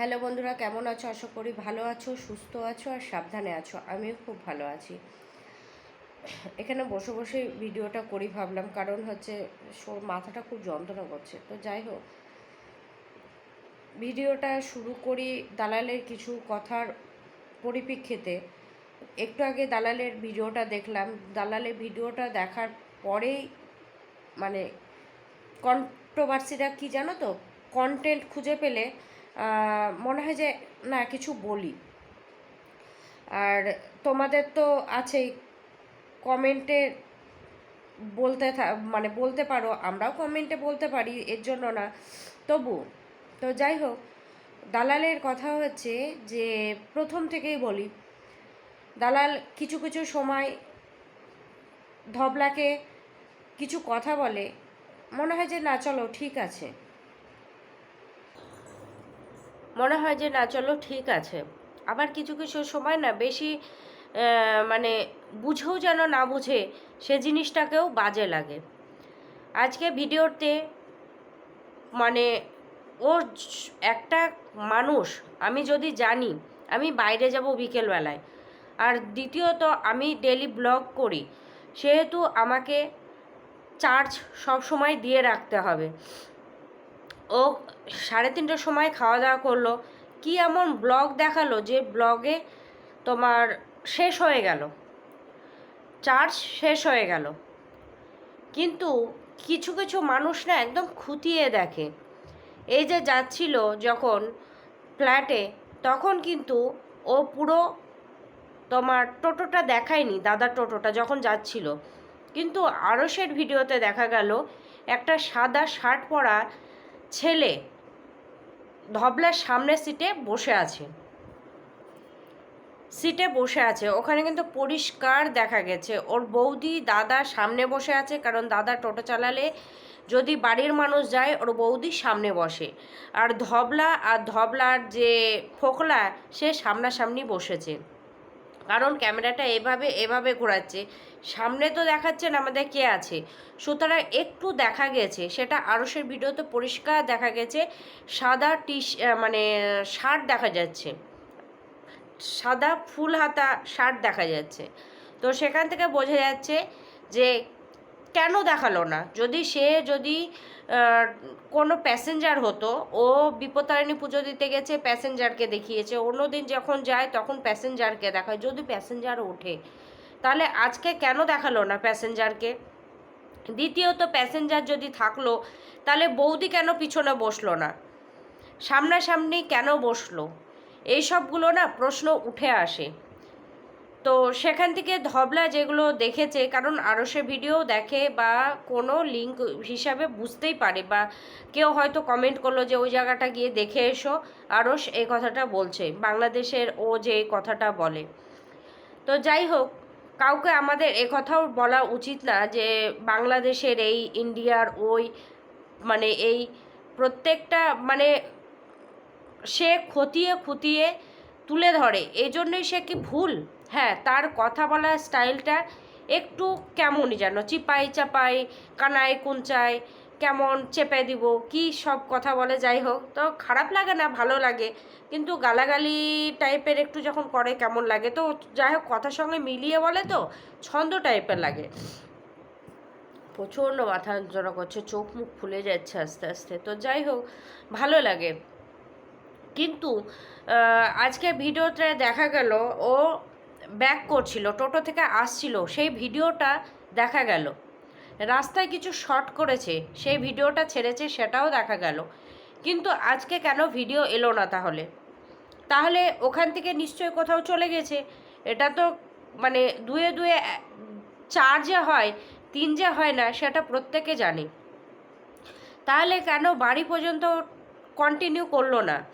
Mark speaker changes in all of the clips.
Speaker 1: Hello বন্ধুরা, কেমন আছো? আশা করি ভালো আছো, সুস্থ আছো আর সাবধানে আছো। আমিও খুব ভালো আছি। এখানে বসে বসে ভিডিওটা করি ভাবলাম, কারণ হচ্ছে মাথাটা খুব যন্ত্রণা করছে। তো যাই হোক, ভিডিওটা শুরু করি দালালের কিছু কথার পরিপ্রেক্ষিতে। একটু আগে দালালের ভিডিওটা দেখলাম। দালালের ভিডিওটা দেখার পরেই মানে কন্ট্রোভার্সিটা কি জানো তো? কন্টেন্ট খুঁজে পেলে মনে হয় যে, না, কিছু বলি। আর তোমাদের তো আছেই। কমেন্টে বলতে মানে বলতে পারো, আমরাও কমেন্টে বলতে পারি, এর জন্য না। তবু, তো যাই হোক, দালালের কথা হচ্ছে যে, প্রথম থেকেই বলি, দালাল কিছু কিছু সময় ধবলাকে কিছু কথা বলে, মনে হয় যে, না, চলো, ঠিক আছে। মনে হয় যে, না, চলো, ঠিক আছে। আবার কিছু কিছু সময় না বেশি মানে বুঝেও যেন না বুঝে সে জিনিসটাকেও বাজে লাগে। আজকে ভিডিওতে মানে ওর একটা মানুষ, আমি যদি জানি, আমি বাইরে যাব বিকেলবেলায়। আর দ্বিতীয়ত, আমি ডেলি ব্লগ করি। সেহেতু আমাকে চার্জ সব সময় দিয়ে রাখতে হবে। ও সাড়ে তিনটের সময় খাওয়া দাওয়া করল। কি এমন ব্লগ দেখাল যে ব্লগে তোমার শেষ হয়ে গেল? চার্জ শেষ হয়ে গেল। কিন্তু কিছু কিছু মানুষ না একদম খুঁটিয়ে দেখে। এই যে যাচ্ছিল যখন ফ্ল্যাটে তখন কিন্তু ও পুরো তোমার টোটোটা দেখায়নি দাদার টোটোটা যখন যাচ্ছিল। কিন্তু আরসের ভিডিওতে দেখা গেল, একটা সাদা শার্ট পরা ছেলে ধবলার সামনের সিটে বসে আছে। সিটে বসে আছে। ওখানে কিন্তু পরিষ্কার দেখা গেছে। ওর বৌদি দাদা সামনে বসে আছে, কারণ দাদা টোটো চালালে যদি বাড়ির মানুষ যায়, ওর বৌদি সামনে বসে। আর ধবলা আর ধবলার যে ফোকলা, সে সামনাসামনি বসেছে। কারণ ক্যামেরাটা এভাবে এভাবে ঘোরাচ্ছে। সামনে তো দেখাচ্ছেন আমাদের কে আছে। সুতরাং একটু দেখা গেছে, সেটা আরসের ভিডিওতে পরিষ্কার দেখা গেছে, সাদা টি মানে শার্ট দেখা যাচ্ছে। সাদা ফুল হাতা শার্ট দেখা যাচ্ছে। তো সেখান থেকে বোঝা যাচ্ছে যে কেন দেখাল না? যদি সে যদি কোনো প্যাসেঞ্জার হতো, ও বিপত্তারিণী পুজো দিতে গেছে প্যাসেঞ্জারকে দেখিয়েছে অন্যদিন যখন যায় তখন প্যাসেঞ্জারকে দেখায়। যদি প্যাসেঞ্জার ওঠে, তাহলে আজকে কেন দেখাল না প্যাসেঞ্জারকে দ্বিতীয়ত প্যাসেঞ্জার যদি থাকল, তাহলে বৌদি কেন পিছনে বসল না? সামনাসামনি কেন বসল? এই সবগুলো না প্রশ্ন উঠে আসে। তো সেখান থেকে ধবলা যেগুলো দেখেছে, কারণ আরও সে ভিডিও দেখে বা কোনো লিঙ্ক হিসাবে বুঝতেই পারে বা কেউ হয়তো কমেন্ট করল যে ওই জায়গাটা গিয়ে দেখে এসো। আরস এই কথাটা বলছে, বাংলাদেশের ও যে কথাটা বলে। তো যাই হোক, কাউকে আমাদের কথাও বলা উচিত না যে বাংলাদেশের এই, ইন্ডিয়ার ওই মানে এই প্রত্যেকটা মানে সে খতিয়ে খুতিয়ে তুলে ধরে। এই জন্যই সে কি ভুল? হ্যাঁ তার কথা বলার স্টাইলটা একটু কেমনই যেন, চিপাই চাপাই কানায় কুঞ্চায় কেমন চেপে দিব, কি সব কথা বলে যাই হোক, তো খারাপ লাগে না, ভালো লাগে। কিন্তু গালাগালি টাইপের একটু যখন করে, কেমন লাগে? তো যাই হোক, কথার সঙ্গে মিলিয়ে বলে তো, ছন্দ টাইপের লাগে। প্রচণ্ড মাথা যন্ত্রণা করছে, চোখ মুখ ফুলে যাচ্ছে আস্তে আস্তে। তো যাই হোক, ভালো লাগে। কিন্তু আজকে ভিডিওতে দেখা গেল, ও ব্যাক করছিল, টোটো থেকে আসছিল, সেই ভিডিওটা দেখা গেল। রাস্তায় কিছু শর্ট করেছে, সেই ভিডিওটা ছেড়েছে, সেটাও দেখা গেল। কিন্তু আজকে কেন ভিডিও এলো না তাহলে? তাহলে ওখান থেকে নিশ্চয়ই কোথাও চলে গেছে। এটা তো মানে দুয়ে দুয়ে, চার যে হয়, তিন যে হয় না, সেটা প্রত্যেকে জানে। তাহলে কেন বাড়ি পর্যন্ত কন্টিনিউ করল না?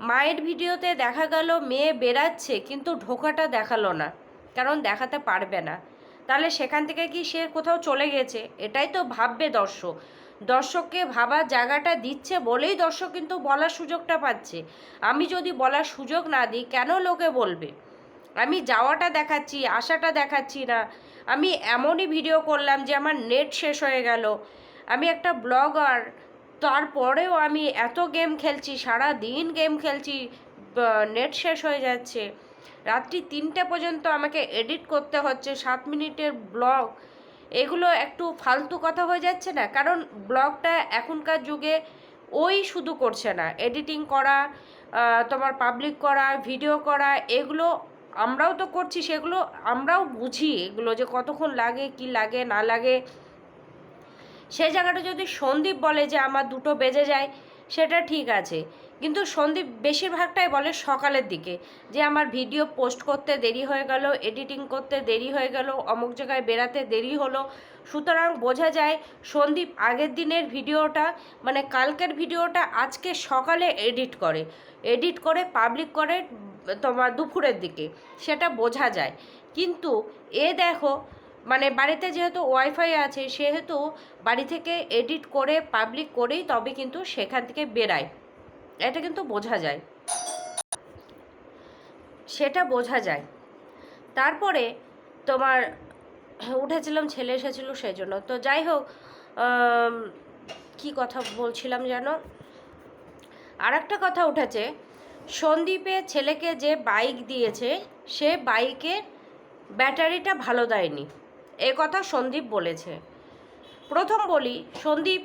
Speaker 1: মায়ের ভিডিওতে দেখা গেল, মেয়ে বেরাচ্ছে কিন্তু ঢোকাটা দেখাল না, কারণ দেখাতে পারবে না। তাহলে সেখান থেকে কি সে কোথাও চলে গেছে? এটাই তো ভাববে দর্শক। দর্শককে ভাবার জায়গাটা দিচ্ছে বলেই দর্শক কিন্তু বলার সুযোগটা পাচ্ছে। আমি যদি বলার সুযোগ না দিই, কেন লোকে বলবে? আমি যাওয়াটা দেখাচ্ছি, আসাটা দেখাচ্ছি না। আমি এমনই ভিডিও করলাম যে আমার নেট শেষ হয়ে গেল। আমি একটা ব্লগার তারপরেও আমি এত গেম খেলছি সারা দিন গেম খেলছি নেট শেষ হয়ে যাচ্ছে। রাত্রি তিনটে পর্যন্ত আমাকে এডিট করতে হচ্ছে, সাত মিনিটের ব্লগ। এগুলো একটু ফালতু কথা হয়ে যাচ্ছে না? কারণ ব্লগটা এখনকার যুগে ওই শুধু করছে না। এডিটিং করা তোমার পাবলিক করা, ভিডিও করা, এগুলো আমরাও তো করছি, সেগুলো আমরাও বুঝি। এগুলো যে কতক্ষণ লাগে, কি লাগে, না লাগে সেই জায়গাটা যদি সন্দীপ বলে যে আমার দুটো বেজে যায়, সেটা ঠিক আছে। কিন্তু সন্দীপ বেশিরভাগটাই বলে সকালের দিকে। যে আমার ভিডিও পোস্ট করতে দেরি হয়ে গেল, এডিটিং করতে দেরি হয়ে গেল, অমুক জায়গায় বেরাতে দেরি হলো। সুতরাং বোঝা যায় সন্দীপ আগের দিনের ভিডিওটা মানে কালকের ভিডিওটা আজকে সকালে এডিট করে। এডিট করে, পাবলিক করে তোমার দুপুরের দিকে। সেটা বোঝা যায়। কিন্তু এ দেখো মানে বাড়িতে যেহেতু ওয়াইফাই আছে, সেহেতু বাড়ি থেকে এডিট করে, পাবলিক করেই তবে কিন্তু সেখান থেকে বেরায়। এটা কিন্তু বোঝা যায়। সেটা বোঝা যায়। তারপরে তোমার উঠেছিলাম, ছেলে এসেছিল সেই জন্য তো যাই হোক কি কথা বলছিলাম যেন? আর একটা কথা উঠেছে, সন্দীপে ছেলেকে যে বাইক দিয়েছে, সে বাইকের ব্যাটারিটা ভালো দেয়নি। এ কথা সন্দীপ বলেছে। প্রথম বলি, সন্দীপ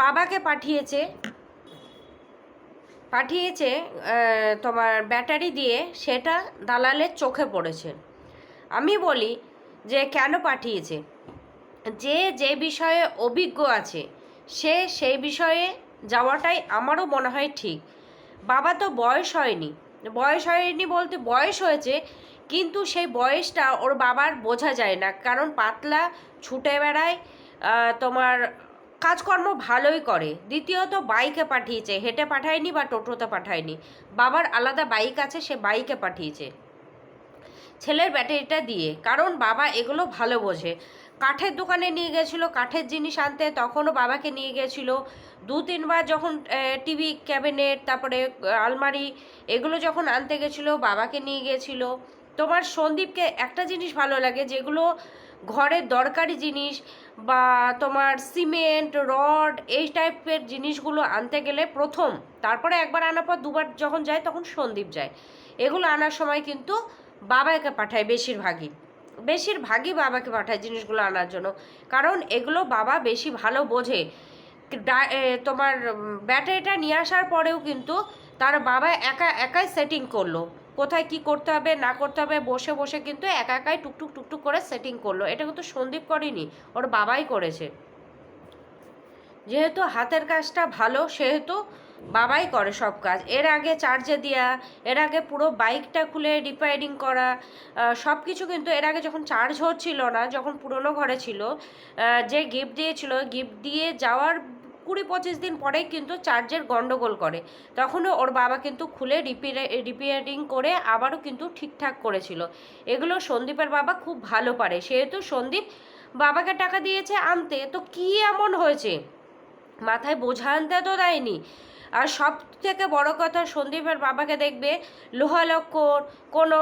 Speaker 1: বাবাকে পাঠিয়েছে পাঠিয়েছে তোমার ব্যাটারি দিয়ে, সেটা দালালের চোখে পড়েছে। আমি বলি যে, কেন পাঠিয়েছে? যে যে বিষয়ে অভিজ্ঞ আছে, সে সেই বিষয়ে যাওয়াটাই আমারও মনে হয় ঠিক। বাবা তো বয়স হয়নি। বয়স হয়নি বলতে বয়স হয়েছে কিন্তু সেই বয়সটা ওর বাবার বোঝা যায় না। কারণ পাতলা, ছুটে বেড়ায় তোমার কাজকর্ম ভালোই করে। দ্বিতীয়ত বাইকে পাঠিয়েছে। হেঁটে পাঠায়নি বা টোটোতে পাঠায়নি। বাবার আলাদা বাইক আছে, সে বাইকে পাঠিয়েছে। ছেলের ব্যাটারিটা দিয়ে। কারণ বাবা এগুলো ভালো বোঝে। কাঠের দোকানে নিয়ে গেছিল, কাঠের জিনিস আনতে। তখনও বাবাকে নিয়ে গেছিল। দু, তিনবার যখন টিভি, ক্যাবিনেট, তারপরে, আলমারি এগুলো যখন আনতে গেছিল, বাবাকে নিয়ে গেছিল। তোমার সন্দীপকে একটা জিনিস ভালো লাগে, যেগুলো ঘরের দরকারি জিনিস বা তোমার সিমেন্ট, রড, এই টাইপের জিনিসগুলো আনতে গেলে প্রথম, তারপরে একবার আনার পর দুবার যখন যায় তখন সন্দীপ যায়। এগুলো আনার সময় কিন্তু বাবাকে পাঠায় বেশিরভাগই। বেশিরভাগই বাবাকে পাঠায় জিনিসগুলো আনার জন্য। কারণ এগুলো বাবা বেশি ভালো বোঝে। তোমার ব্যাটারিটা নিয়ে আসার পরেও কিন্তু তার বাবা একা, একাই সেটিং করল। কোথায় কি করতে হবে, না করতে হবে, বসে বসে কিন্তু একা একাই টুকটুক টুকটুক করে সেটিং করল। এটা কিন্তু সন্দীপ করেনি, ওর বাবাই করেছে। যেহেতু হাতের কাজটা ভালো, সেহেতু বাবাই করে সব কাজ। এর আগে চার্জে দেওয়া এর আগে পুরো বাইকটা খুলে রিপেয়ারিং করা সব কিছু কিন্তু এর আগে যখন চার্জ হচ্ছিল না, যখন পুরনো ঘরে ছিল যে গিফট দিয়েছিল গিফট দিয়ে যাওয়ার কুড়ি পঁচিশ দিন পরেই কিন্তু চার্জের গন্ডগোল করে। তখনও ওর বাবা কিন্তু খুলে রিপেয়ার, রিপেয়ারিং করে আবারও কিন্তু ঠিকঠাক করেছিল। এগুলো সন্দীপের বাবা খুব ভালো পারে। সেহেতু সন্দীপ বাবাকে টাকা দিয়েছে আনতে। তো কি এমন হয়েছে? মাথায় বোঝা আনতে তো দেয়নি। আর সব থেকে বড় কথা, সন্দীপের বাবাকে দেখবে লোহা লক্কর, কোনো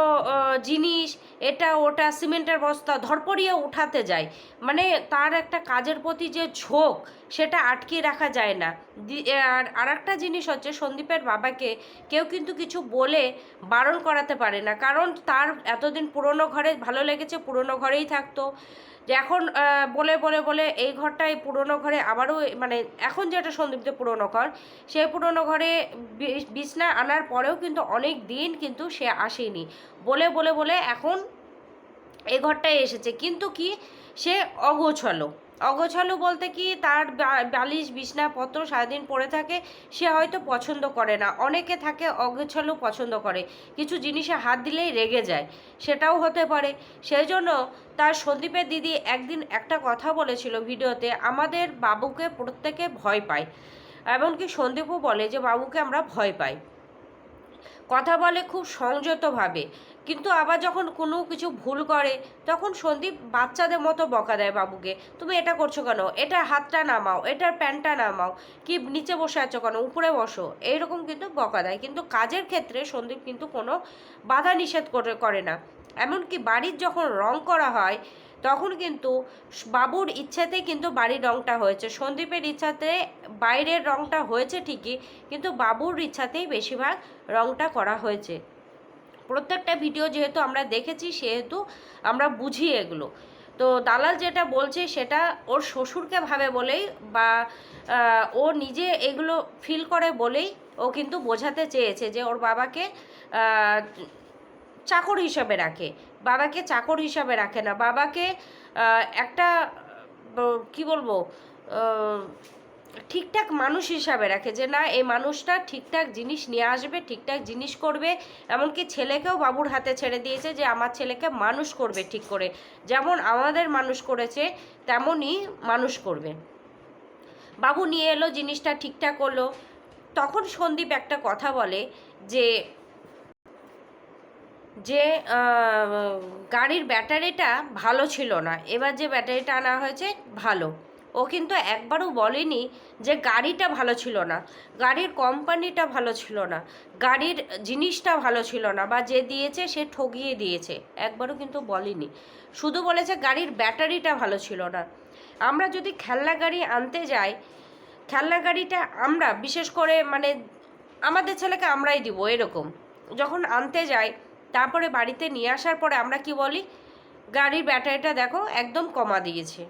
Speaker 1: জিনিস, এটা, ওটা, সিমেন্টের বস্তা ধরপড়িয়ে উঠাতে যায়। মানে তার একটা কাজের প্রতি যে ঝোঁক সেটা আটকিয়ে রাখা যায় না। আর আর একটা জিনিস হচ্ছে সন্দীপের বাবাকে কেউ কিন্তু কিছু বলে বারণ করাতে পারে না। কারণ তার এতদিন পুরনো ঘরে ভালো লেগেছে, পুরনো ঘরেই থাকতো। যে এখন বলে বলে বলে এই ঘরটাই পুরনো ঘরে আবারও মানে এখন যেটা সন্দীপদের পুরনো ঘর সেই পুরনো ঘরে বিছনা আনার পরেও কিন্তু অনেক দিন কিন্তু সে আসেনি। বলে বলে বলে এখন এই ঘরটায় এসেছে। কিন্তু কি? সে অগোছালো। অগোছালো বলতে কি তার বালিশ বিছনাপত্র সারাদিন পড়ে থাকে, সে হয়তো পছন্দ করে না। অনেকে থাকে অগোছালো পছন্দ করে। কিছু জিনিসে হাত দিলেই রেগে যায়। সেটাও হতে পারে। সেই জন্য তার সন্দীপের দিদি একদিন একটা কথা বলেছিল ভিডিওতে, আমাদের বাবুকে প্রত্যেকে ভয় পায়। এমনকি সন্দীপও বলে যে, বাবুকে আমরা ভয় পাই। কথা বলে খুব সংযতভাবে। কিন্তু আবার যখন কোনো কিছু ভুল করে, তখন সন্দীপ বাচ্চাদের মতো বকা দেয় বাবুকে। তুমি এটা করছ কেন? এটা হাতটা নামাও, এটার প্যান্টটা নামাও, কি নিচে বসে আছো কেন? উপরে বসো। এইরকম কিন্তু বকা দেয়। কিন্তু কাজের ক্ষেত্রে সন্দীপ কিন্তু কোনো বাধা নিষেধ করে করে না। এমনকি বাড়ির যখন রং করা হয় তখন কিন্তু বাবুর ইচ্ছাতেই কিন্তু বাড়ির রংটা হয়েছে। সন্দীপের ইচ্ছাতে বাইরের রংটা হয়েছে ঠিকই, কিন্তু বাবুর ইচ্ছাতেই বেশিরভাগ রংটা করা হয়েছে। প্রত্যেকটা ভিডিও যেহেতু আমরা দেখেছি, সেহেতু আমরা বুঝি এগুলো। তো দালাল যেটা বলছে, সেটা ওর শ্বশুরকে ভাবে বলেই বা ও নিজে এগুলো ফিল করে বলেই ও কিন্তু বোঝাতে চেয়েছে যে ওর বাবাকে চাকর হিসাবে রাখে। বাবাকে চাকর হিসাবে রাখে না। বাবাকে একটা কি বলব ঠিকঠাক মানুষ হিসাবে রাখে যে, না, এই মানুষটা ঠিকঠাক জিনিস নিয়ে আসবে, ঠিকঠাক জিনিস করবে। এমনকি ছেলেকেও বাবুর হাতে ছেড়ে দিয়েছে যে, আমার ছেলেকে মানুষ করবে ঠিক করে। যেমন আমাদের মানুষ করেছে, তেমনই মানুষ করবে। বাবু নিয়ে এলো, জিনিসটা ঠিকঠাক করল। তখন সন্দীপ একটা কথা বলে যে যে গাড়ির ব্যাটারিটা ভালো ছিল না। এবার যে ব্যাটারিটা আনা হয়েছে, ভালো। ও কিন্তু একবারও বলেনি যে গাড়িটা ভালো ছিল না। গাড়ির কোম্পানিটা ভালো ছিল না। গাড়ির জিনিসটা ভালো ছিল না বা যে দিয়েছে, সে ঠগিয়ে দিয়েছে। একবারও কিন্তু বলেনি। শুধু বলেছে গাড়ির ব্যাটারিটা ভালো ছিল না। আমরা যদি খেলনা গাড়ি আনতে যাই, খেলনা গাড়িটা আমরা, বিশেষ করে মানে আমাদের ছেলেকে আমরাই দিব, এরকম। যখন আনতে যাই তারপরে বাড়িতে নিয়ে আসার পরে আমরা কি বলি? গাড়ির ব্যাটারিটা দেখো একদম কমা দিয়েছে।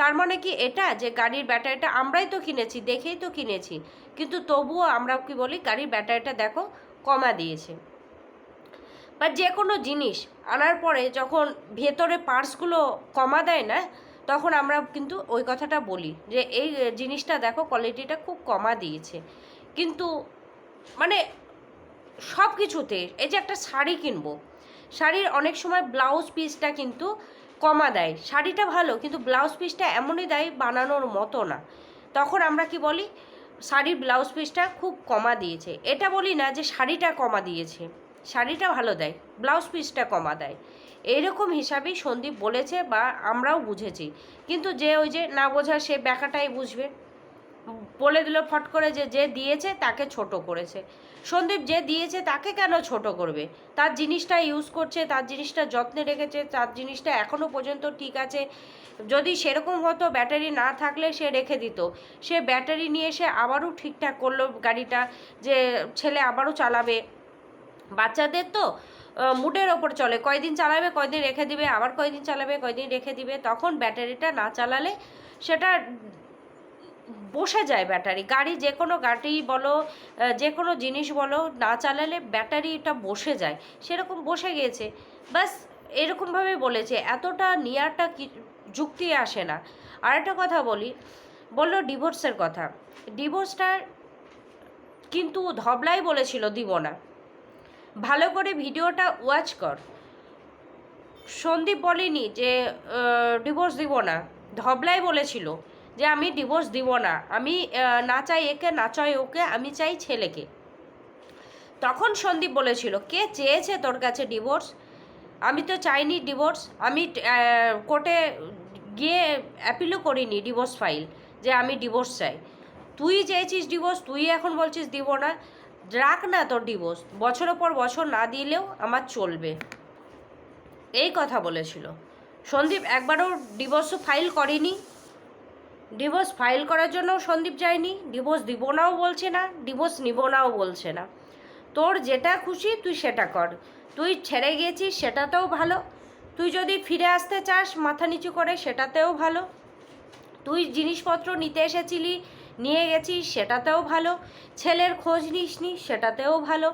Speaker 1: তার মানে কি এটা? যে গাড়ির ব্যাটারিটা আমরাই তো কিনেছি, দেখেই তো কিনেছি। কিন্তু তবুও আমরা কি বলি? গাড়ির ব্যাটারিটা দেখো কমা দিয়েছে। বা যে কোনো জিনিস আনার পরে যখন ভেতরে পার্টসগুলো কমা দেয় না, তখন আমরা কিন্তু ওই কথাটা বলি যে এই জিনিসটা দেখো কোয়ালিটিটা খুব কমা দিয়েছে। কিন্তু মানে সব কিছুতে এই যে একটা শাড়ি কিনবো, শাড়ির অনেক সময় ব্লাউজ পিসটা কিন্তু কমা দেয়। শাড়িটা ভালো, কিন্তু ব্লাউজ পিসটা এমনই দেয় বানানোর মতো না। তখন আমরা কি বলি, শাড়ির ব্লাউজ পিসটা খুব কমা দিয়েছে। এটা বলি না যে শাড়িটা কমা দিয়েছে, শাড়িটা ভালো দেয় ব্লাউজ পিসটা কমা দেয়। এইরকম হিসাবেই সন্দীপ বলেছে বা আমরাও বুঝেছি। কিন্তু যে ওই যে না বোঝা সে ব্যাকাটাই বুঝবে। বলে দিল ফট করে যে যে দিয়েছে তাকে ছোট করেছে। সন্দীপ যে দিয়েছে তাকে কেন ছোট করবে? তার জিনিসটা ইউজ করছে, তার জিনিসটা যত্নে রেখেছে, তার জিনিসটা এখনও পর্যন্ত ঠিক আছে। যদি সেরকম হতো ব্যাটারি না থাকলে সে রেখে দিত। সে ব্যাটারি নিয়ে এসে আবারও ঠিকঠাক করল গাড়িটা যে ছেলে আবারও চালাবে। বাচ্চাদের তো মুডের ওপর চলে। কয়দিন চালাবে, কয়দিন রেখে দিবে, আবার কয়দিন চালাবে, কয়দিন রেখে দিবে, তখন ব্যাটারিটা না চালালে সেটা বসে যায় ব্যাটারি। গাড়ি যে কোনো গাড়ি বলো যে কোনো জিনিস বলো, না চালালে ব্যাটারিটা বসে যায়। সেরকম বসে গিয়েছে। বাস এরকমভাবে বলেছে। এতটা নিয়ারটা কি, যুক্তি আসে না। আর একটা কথা বলি, বলল ডিভোর্সের কথা। ডিভোর্সটা কিন্তু ধবলাই বলেছিল দিব না ভালো করে ভিডিওটা ওয়াচ কর। সন্দীপ বলেনি যে ডিভোর্স দিব না। ধবলাই বলেছিল। যে আমি ডিভোর্স দিব না। আমি না চাই একে, না চাই ওকে, আমি চাই ছেলেকে। তখন সন্দীপ বলেছিল, কে চেয়েছে তোর কাছে ডিভোর্স আমি তো চাইনি ডিভোর্স আমি কোর্টে গিয়ে অ্যাপিলও করিনি ডিভোর্স ফাইল যে আমি ডিভোর্স চাই। তুই চেয়েছিস ডিভোর্স তুই এখন বলছিস দিব না। রাখ না তোর ডিভোর্স বছরের পর বছর না দিলেও আমার চলবে। এই কথা বলেছিল। সন্দীপ একবারও ডিভোর্সও ফাইল করেনি। ডিভোর্স ফাইল করার জন্য সন্দীপ যায়নি ডিভোর্স দিব নাও বলছে না ডিভোর্স নিব নাও বলছে না। তোর যেটা খুশি তুই সেটা কর। তুই ছেড়ে গিয়েছিস সেটাতেও ভালো। তুই যদি ফিরে আসতে চাস মাথা নিচু করে সেটাতেও ভালো। তুই জিনিসপত্র নিতে এসেছিলি, নিয়ে গেছিস সেটাতেও ভালো। ছেলের খোঁজ নিসনি সেটাতেও ভালো।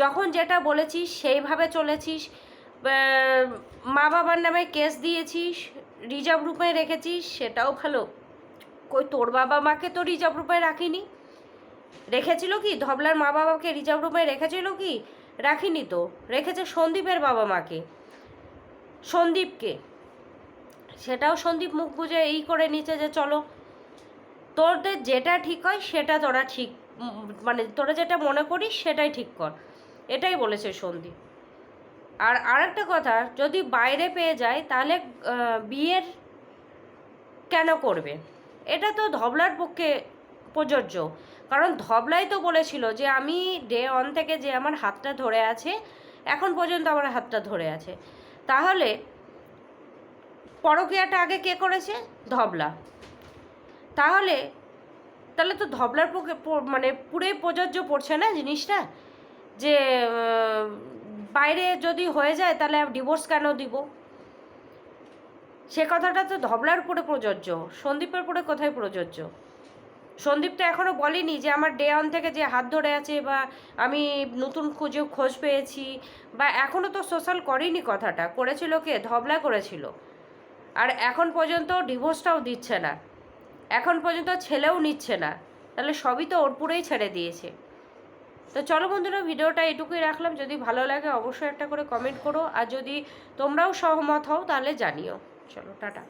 Speaker 1: যখন যেটা বলেছিস সেইভাবে চলেছিস। মা বাবার নামে কেস দিয়েছিস, রিজার্ভ রূপে রেখেছিস সেটাও ভালো। কই, তোর বাবা মাকে তো রিজার্ভ রূপে রাখিনি। রেখেছিল কি? ধবলার মা বাবাকে রিজার্ভ রুমে রেখেছিল কি? রাখিনি তো। রেখেছে সন্দীপের বাবা মাকে। সন্দীপকে। সেটাও সন্দীপ মুখ বুঝে এই করে নিচে যে চলো, তোরদের যেটা ঠিক হয় সেটা তোরা ঠিক মানে তোরা যেটা মনে করিস সেটাই ঠিক কর। এটাই বলেছে সন্দীপ। আর আরেকটা কথা, যদি বাইরে পেয়ে যায় তাহলে বিয়ের কেন করবে? এটা তো ধবলার পক্ষে প্রযোজ্য। কারণ ধবলাই তো বলেছিল যে আমি ডে অন থেকে যে আমার হাতটা ধরে আছে, এখন পর্যন্ত আমার হাতটা ধরে আছে। তাহলে পরকীয়াটা আগে কে করেছে? ধবলা। তাহলে তাহলে তো ধবলার পক্ষে মানে পুরোই প্রযোজ্য পড়ছে না জিনিসটা? যে বাইরে যদি হয়ে যায় তাহলে ডিভোর্স কেন দিব? সে কথাটা তো ধবলার উপরে প্রযোজ্য, সন্দীপের উপরে কোথায় প্রযোজ্য? সন্দীপ তো এখনও বলেনি যে আমার ডে অন থেকে যে হাত ধরে আছে বা আমি নতুন খুঁজে খোঁজ পেয়েছি বা এখনও তো সোশ্যাল করেনি কথাটা, করেছিল কে? ধবলা করেছিল। আর এখন পর্যন্ত ডিভোর্সটাও দিচ্ছে না। এখন পর্যন্ত ছেলেও নিচ্ছে না। তাহলে সবই তো ওর পুরেই ছেড়ে দিয়েছে। তো চলো বন্ধুরা, ভিডিওটা এটুকুই রাখলাম। যদি ভালো লাগে অবশ্যই একটা করে কমেন্ট করো। আর যদি তোমরাও সহমত হও, তাহলে জানিও। চলো টাটা।